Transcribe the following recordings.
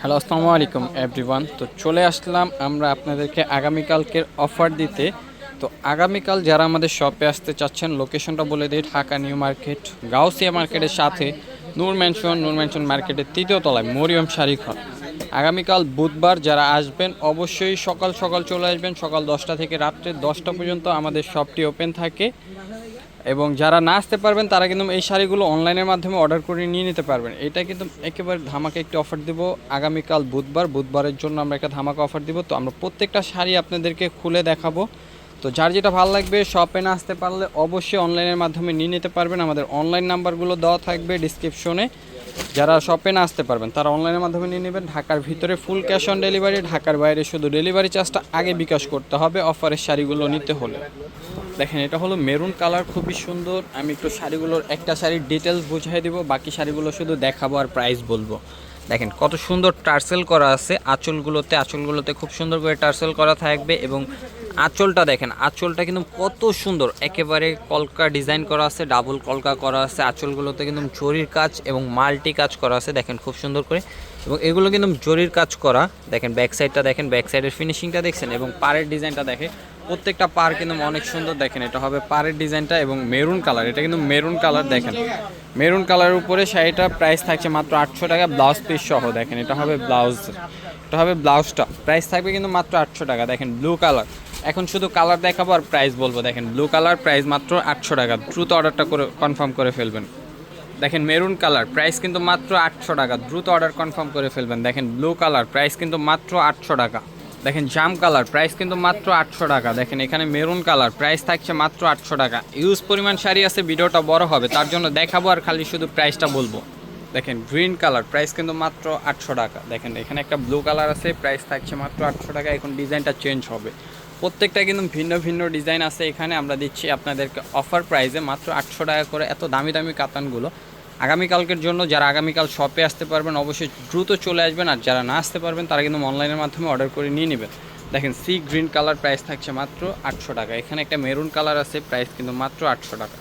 Hello আসসালামু আলাইকুম everyone তো চলে আসলাম আমরা আপনাদেরকে আগামীকালকের অফার দিতে। তো আগামীকাল যারা আমাদের শপে আসতে চাচ্ছেন লোকেশনটা বলে দিই, ঢাকা নিউ মার্কেট, গাউসিয়া মার্কেটের সাথে নূর ম্যানশন নূর ম্যানশন মার্কেটের তৃতীয় তলায় মরিয়ম শাড়ি ঘর। আগামীকাল বুধবার যারা আসবেন, অবশ্যই সকাল সকাল চলে আসবেন। সকাল দশটা থেকে রাত্রে দশটা পর্যন্ত আমাদের শপটি ওপেন থাকে। এবং যারা না আসতে পারবেন, তারা কিন্তু এই শাড়িগুলো অনলাইনের মাধ্যমে অর্ডার করে নিয়ে নিতে পারবেন। এটা কিন্তু একেবারে ধামাকে একটি অফার দিব। আগামীকাল বুধবার, বুধবারের জন্য আমরা একটা ধামাকা অফার দিব। তো আমরা প্রত্যেকটা শাড়ি আপনাদেরকে খুলে দেখাবো। তো যার যেটা ভালো লাগবে শপে না আসতে পারলে অবশ্যই অনলাইনের মাধ্যমে নিয়ে নিতে পারবেন। আমাদের অনলাইন নাম্বারগুলো দেওয়া থাকবে ডিসক্রিপশনে যারা শপে না আসতে পারবেন, তারা অনলাইনের মাধ্যমে নিয়ে নেবেন। ঢাকার ভিতরে ফুল ক্যাশ অন ডেলিভারি ঢাকার বাইরে শুধু ডেলিভারি চার্জটা আগে বিকাশ করতে হবে অফারের শাড়িগুলো নিতে হলে। দেখেন, এটা হলো মেরুন কালার, খুবই সুন্দর। আমি একটু শাড়িগুলোর, একটা শাড়ির ডিটেলস বুঝিয়ে দিব, বাকি শাড়িগুলো শুধু দেখাবো আর প্রাইস বলব। দেখেন, কত সুন্দর টার্সেল করা আছে, আঁচলগুলোতে আঁচলগুলোতে খুব সুন্দর করে টার্সেল করা থাকবে এবং আঁচলটা দেখেন, আঁচলটা কিন্তু কত সুন্দর। একেবারে কলকা ডিজাইন করা আছে ডাবল কলকা করা আছে, আঁচলগুলোতে কিন্তু জরির কাজ এবং মাল্টি কাজ করা আছে, দেখেন খুব সুন্দর করে। এবং এগুলো কিন্তু জরির কাজ করা, দেখেন ব্যাক সাইডটা দেখেন ব্যাক সাইডের ফিনিশিংটা দেখছেন এবং পাড়ের ডিজাইনটা দেখে প্রত্যেকটা পার কিন্তু অনেক সুন্দর দেখেন। এটা হবে পাড়ের ডিজাইনটা এবং মেরুন কালার। এটা কিন্তু মেরুন কালার দেখেন। মেরুন কালারের উপরে শাড়িটা প্রাইস থাকছে মাত্র আটশো টাকা ব্লাউজ পিস সহ দেখেন। এটা হবে ব্লাউজ এটা হবে ব্লাউজটা প্রাইস থাকবে কিন্তু মাত্র আটশো টাকা। দেখেন ব্লু কালার এখন শুধু কালার দেখাবো আর প্রাইস বলব। দেখেন ব্লু কালার প্রাইস মাত্র আটশো টাকা। দ্রুত অর্ডারটা করে কনফার্ম করে ফেলবেন। দেখেন, মেরুন কালার প্রাইস কিন্তু মাত্র আটশো টাকা। দ্রুত অর্ডার কনফার্ম করে ফেলবেন। দেখেন ব্লু কালার প্রাইস কিন্তু মাত্র আটশো টাকা। দেখেন, জাম কালার প্রাইস কিন্তু মাত্র আটশো টাকা। দেখেন, এখানে মেরুন কালার প্রাইস থাকছে মাত্র আটশো টাকা। ইউজ পরিমাণ শাড়ি আছে, ভিডিওটা বড় হবে, তার জন্য দেখাবো আর খালি শুধু প্রাইসটা বলব। দেখেন গ্রিন কালার প্রাইস কিন্তু মাত্র আটশো টাকা। দেখেন, এখানে একটা ব্লু কালার আছে প্রাইস থাকছে মাত্র আটশো টাকা, এখন ডিজাইনটা চেঞ্জ হবে। প্রত্যেকটা কিন্তু ভিন্ন ভিন্ন ডিজাইন আছে এখানে, আমরা দিচ্ছি আপনাদেরকে অফার প্রাইসে মাত্র আটশো টাকা করে এত দামি দামি কাতানগুলো। আগামীকালকের জন্য যারা আগামীকাল শপে আসতে পারবেন, অবশ্যই দ্রুত চলে আসবেন আর যারা না আসতে পারবেন, তারা কিন্তু অনলাইনের মাধ্যমে অর্ডার করে নিয়ে নেবেন। দেখেন সি গ্রিন কালার প্রাইস থাকছে মাত্র আটশো টাকা। এখানে একটা মেরুন কালার আছে প্রাইস কিন্তু মাত্র আটশো টাকা।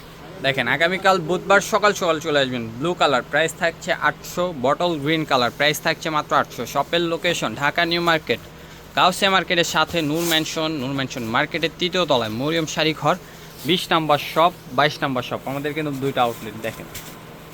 দেখেন, আগামীকাল বুধবার সকাল সকাল চলে আসবেন ব্লু কালার প্রাইস থাকছে আটশো বটল গ্রিন কালার প্রাইস থাকছে মাত্র আটশো। শপের location Dhaka New Market Gausia মার্কেটের সাথে নূর ম্যানশন নূর ম্যানশন মার্কেটের তৃতীয় তলায় মরিয়ম শাড়ি ঘর, বিশ নাম্বার শপ বাইশ নাম্বার শপ আমাদের কিন্তু দুইটা আউটলেট দেখেন।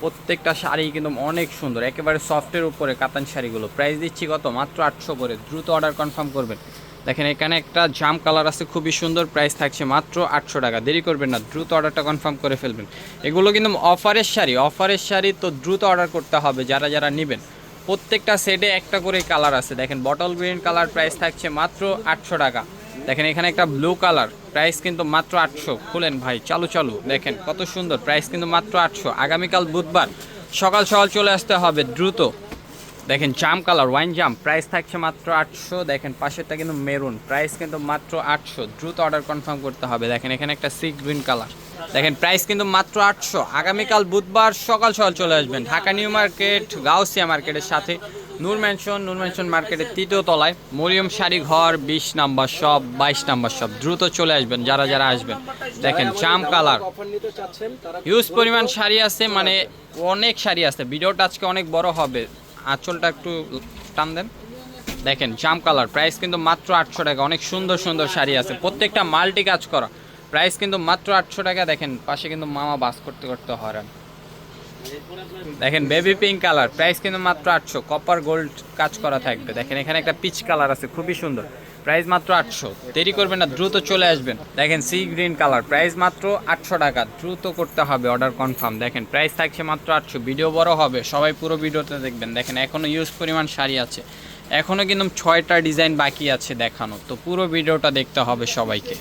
প্রত্যেকটা শাড়ি কিন্তু অনেক সুন্দর। একেবারে সফটের উপরে কাতান শাড়িগুলো। প্রাইস দিচ্ছি কত? মাত্র আটশো করে। দ্রুত অর্ডার কনফার্ম করবেন। দেখেন, এখানে একটা জাম কালার আছে, খুবই সুন্দর। প্রাইস থাকছে মাত্র আটশো টাকা। দেরি করবেন না, দ্রুত অর্ডারটা কনফার্ম করে ফেলবেন। এগুলো কিন্তু অফারের শাড়ি। অফারের শাড়ি তো দ্রুত অর্ডার করতে হবে, যারা যারা নেবেন। প্রত্যেকটা সেটে একটা করে কালার আছে। দেখেন বটল গ্রিন কালার প্রাইস থাকছে মাত্র আটশো টাকা। দেখেন, এখানে একটা ব্লু কালার প্রাইস কিন্তু মাত্র আটশো। খুলেন ভাই, চালু চালু, দেখেন কত সুন্দর প্রাইস কিন্তু মাত্র আটশো। আগামীকাল বুধবার, সকাল সকাল চলে আসতে হবে দ্রুত। দেখেন, জাম কালার ওয়াইন জাম প্রাইস থাকছে মাত্র আটশো। দেখেন, পাশেরটা কিন্তু মেরুন প্রাইস কিন্তু মাত্র আটশো। দ্রুত অর্ডার কনফার্ম করতে হবে। দেখেন, এখানে একটা সি গ্রিন কালার দেখেন প্রাইস কিন্তু মাত্র আটশো। আগামীকাল বুধবার সকাল সকাল চলে আসবেন। ঢাকা নিউ মার্কেট, গাউসিয়া মার্কেটের সাথে। নূর ম্যানশন নূর ম্যানশন মার্কেটের তৃতীয় তলায়। মরিয়ম শাড়ি ঘর, বিশ নাম্বার সব বাইশ নাম্বার সব দ্রুত চলে আসবেন, যারা যারা আসবেন। দেখেন জাম কালার হিউজ পরিমাণ শাড়ি আছে মানে অনেক শাড়ি আছে। ভিডিওটা আজকে অনেক বড় হবে। আঁচলটা একটু টান দেন। দেখেন জাম কালার প্রাইস কিন্তু মাত্র আটশো টাকা। অনেক সুন্দর সুন্দর শাড়ি আছে। প্রত্যেকটা মাল্টি কাজ করা। প্রাইস কিন্তু মাত্র আটশো টাকা। দেখেন, পাশে কিন্তু মামা বাস করতে করতে হরান দেখেন বেবি পিঙ্ক কালার প্রাইস কিন্তু মাত্র আটশো কপার গোল্ড কাজ করা থাকবে। দেখেন, এখানে একটা পিচ কালার আছে, খুবই সুন্দর। প্রাইস মাত্র আটশো, দেরি করবেন না, দ্রুত চলে আসবেন। দেখেন সি গ্রিন কালার প্রাইস মাত্র আটশো টাকা, দ্রুত করতে হবে অর্ডার কনফার্ম দেখেন প্রাইস থাকছে মাত্র আটশো ভিডিও বড় হবে, সবাই পুরো ভিডিওতে দেখবেন। দেখেন এখনও ইউজ পরিমাণ শাড়ি আছে। এখনও কিন্তু ছয়টা ডিজাইন বাকি আছে দেখানো, তো পুরো ভিডিওটা দেখতে হবে সবাইকে।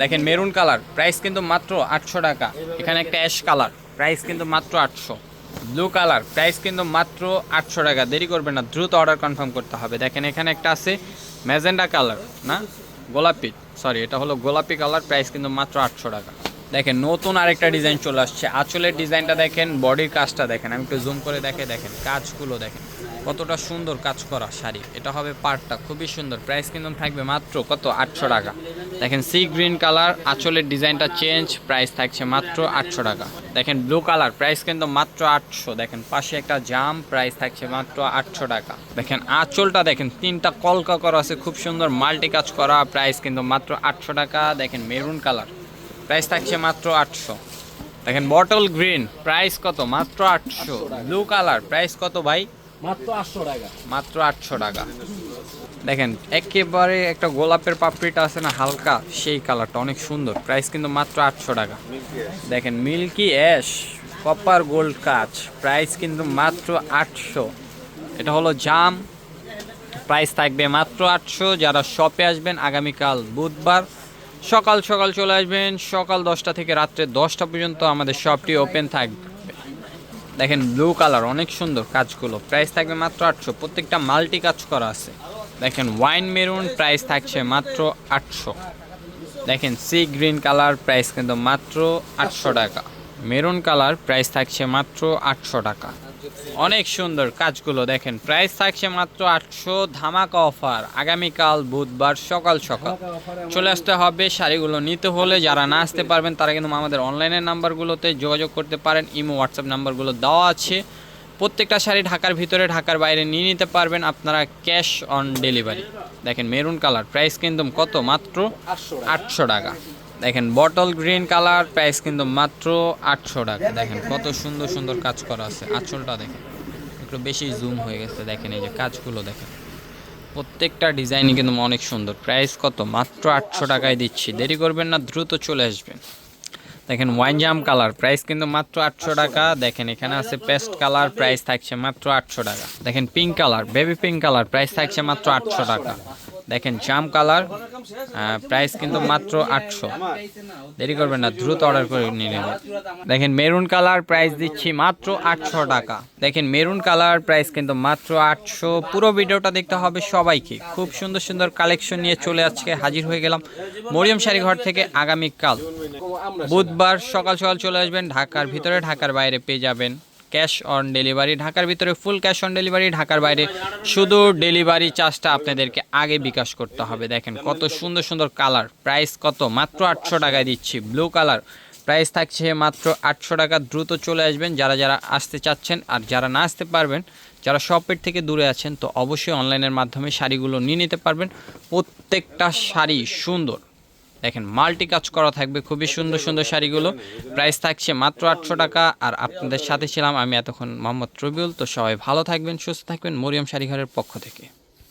দেখেন মেরুন কালার প্রাইস কিন্তু মাত্র আটশো টাকা, এখানে একটা অ্যাশ কালার প্রাইস কিন্তু মাত্র আটশো। ব্লু কালার প্রাইস কিন্তু মাত্র আটশো টাকা। দেরি করবে না, দ্রুত অর্ডার কনফার্ম করতে হবে। দেখেন, এখানে একটা আছে ম্যাজেন্ডা কালার না? গোলাপি সরি এটা হলো গোলাপি কালার প্রাইস কিন্তু মাত্র আটশো টাকা। দেখেন, নতুন আরেকটা ডিজাইন চলে আসছে। আঁচলের ডিজাইনটা দেখেন বডির কাজটা দেখেন। আমি একটু জুম করে দেখে দেখেন, কাজগুলো দেখেন। কতটা সুন্দর কাজ করা শাড়ি। এটা হবে পার্টটা, খুবই সুন্দর। প্রাইস কিন্তু থাকবে মাত্র কত? আটশো টাকা। দেখেন, সি গ্রিন কালার, আঁচলের ডিজাইনটা চেঞ্জ, প্রাইস থাকছে মাত্র আটশো টাকা। দেখেন, ব্লু কালার, প্রাইস কিন্তু মাত্র আটশো। দেখেন, পাশে একটা জাম, প্রাইস থাকছে মাত্র আটশো টাকা। দেখেন, আঁচলটা দেখেন, তিনটা কলকা করা আছে, খুব সুন্দর মাল্টি কাজ করা, প্রাইস কিন্তু মাত্র আটশো টাকা। দেখেন, মেরুন কালার, প্রাইস থাকছে মাত্র আটশো। দেখেন, বটল গ্রিন, প্রাইস কত? মাত্র আটশো। ব্লু কালার, প্রাইস কত ভাই? মাত্র আটশো টাকা। দেখেন, একেবারে একটা গোলাপের পাপড়িটা আছে না, হালকা, সেই কালারটা অনেক সুন্দর। প্রাইস কিন্তু মাত্র আটশো টাকা। দেখেন, মিল্কি অ্যাশ, কপার গোল্ড কাচ, প্রাইস কিন্তু মাত্র আটশো। এটা হলো জাম। প্রাইস থাকবে মাত্র আটশো। যারা শপে আসবেন, আগামীকাল বুধবার, সকাল সকাল চলে আসবেন। সকাল দশটা থেকে রাত্রে দশটা পর্যন্ত আমাদের শপটি ওপেন থাকবে। দেখেন ব্লু কালার অনেক সুন্দর কাজগুলো। প্রাইস থাকবে মাত্র আটশো। প্রত্যেকটা মাল্টি কাজ করা আছে। দেখেন ওয়াইন মেরুন প্রাইস থাকছে মাত্র আটশো। দেখেন সি গ্রিন কালার প্রাইস কিন্তু মাত্র আটশো টাকা। মেরুন কালার প্রাইস থাকছে মাত্র আটশো টাকা। অনেক সুন্দর কাজগুলো দেখেন। প্রাইস থাকছে মাত্র আটশো ধামাকা অফার আগামীকাল, বুধবার, সকাল সকাল। চলে আসতে হবে শাড়িগুলো। নিতে হলে যারা না আসতে পারবেন, তারা কিন্তু আমাদের অনলাইনের নাম্বারগুলোতে যোগাযোগ করতে পারেন। ইমো হোয়াটসঅ্যাপ নাম্বারগুলো দেওয়া আছে। প্রত্যেকটা শাড়ি ঢাকার ভিতরে, ঢাকার বাইরে নিয়ে নিতে পারবেন আপনারা ক্যাশ অন ডেলিভারি দেখেন মেরুন কালার প্রাইস কিন্তু কত? মাত্র আটশো টাকা। দেখেন বটল গ্রিন কালার প্রাইস কিন্তু মাত্র আটশো টাকা। দেখেন, কত সুন্দর সুন্দর কাজ করা আছে। আঁচলটা দেখেন, একটু বেশি জুম হয়ে গেছে। দেখেন, এই যে কাজগুলো দেখেন। প্রত্যেকটা ডিজাইনই কিন্তু অনেক সুন্দর। প্রাইস কত? মাত্র আটশো টাকায় দিচ্ছি। দেরি করবেন না, দ্রুত চলে আসবেন। দেখেন ওয়াইন জাম কালার প্রাইস কিন্তু মাত্র আটশো টাকা। দেখেন, এখানে আছে পেস্ট কালার প্রাইস থাকছে মাত্র আটশো টাকা। দেখেন pink colour baby pink colour price থাকছে মাত্র আটশো টাকা। দেখেন, জাম কালার প্রাইস কিন্তু মাত্র আটশো। দেরি করবেন না, দ্রুত অর্ডার করে নিয়ে নেবেন। দেখেন মেরুন কালার প্রাইস দিচ্ছি মাত্র আটশো টাকা। দেখেন মেরুন কালার প্রাইস কিন্তু মাত্র আটশো। পুরো ভিডিওটা দেখতে হবে সবাইকে। খুব সুন্দর সুন্দর কালেকশন নিয়ে চলে আজকে হাজির হয়ে গেলাম মরিয়ম শাড়ি ঘর থেকে আগামীকাল। বুধবার সকাল সকাল চলে আসবেন, ঢাকার ভিতরে, ঢাকার বাইরে পেয়ে যাবেন। Cash on delivery. ঢাকার ভিতরে ফুল ক্যাশ অন ডেলিভারি, ঢাকার বাইরে শুধু ডেলিভারি চার্জটা আপনাদেরকে আগে বিকাশ করতে হবে। দেখেন কত সুন্দর সুন্দর কালার। প্রাইস কত? মাত্র আটশো টাকায় দিচ্ছি। Blue colour. প্রাইস থাকছে মাত্র আটশো টাকা। দ্রুত চলে আসবেন যারা যারা আসতে চাচ্ছেন আর যারা না আসতে পারবেন, যারা শপের থেকে দূরে আছেন, তো অবশ্যই অনলাইনের মাধ্যমে শাড়িগুলো নিয়ে নিতে পারবেন। প্রত্যেকটা শাড়ি সুন্দর। দেখেন, মাল্টি কাজ করা থাকবে, খুবই সুন্দর সুন্দর শাড়িগুলো। প্রাইস থাকছে মাত্র আটশো টাকা। আর আপনাদের সাথে ছিলাম আমি এতক্ষণ মোহাম্মদ রবিউল। তো সবাই ভালো থাকবেন, সুস্থ থাকবেন। মরিয়ম শাড়িঘরের পক্ষ থেকে।